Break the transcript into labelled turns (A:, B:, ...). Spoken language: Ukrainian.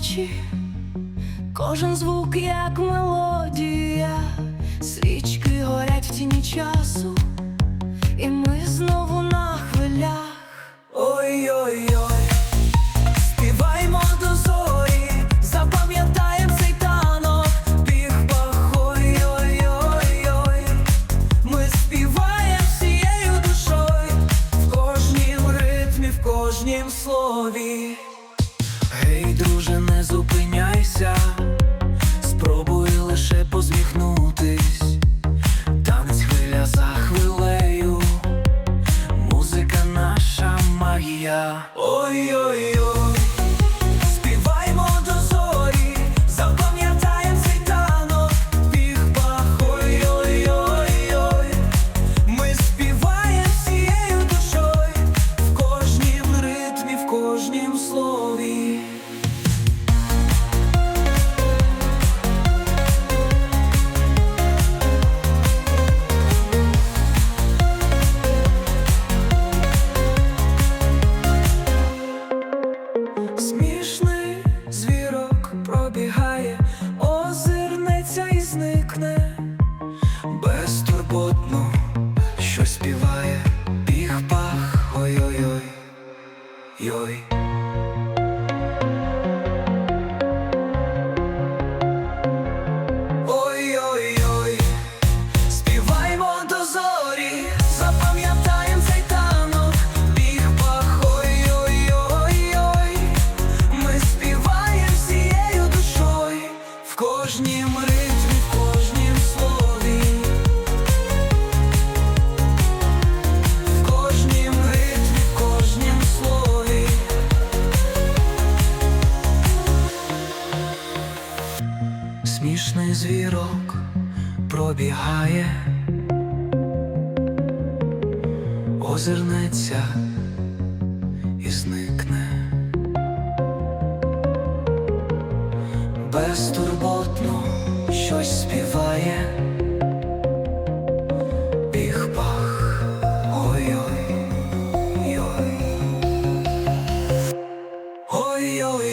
A: ночі, кожен звук як мелодія, свічки горять в тіні часу, і ми знову на хвилях. Ой-ой-ой, співаймо до зорі, запам'ятаєм цей танок, біг бах, ой-ой-ой-ой, ми співаєм всією душою, в кожнім ритмі, в кожнім слові. Гей, друже, не зупиняйся, спробуй лише посміхнутись, танець хвиля за хвилею, музика наша магія. Ой-ой-ой, Смішний звірок пробігає, озирнеться і зникне, безтурботно щось співає, біг пах. Ой-ой-ой, ой-ой.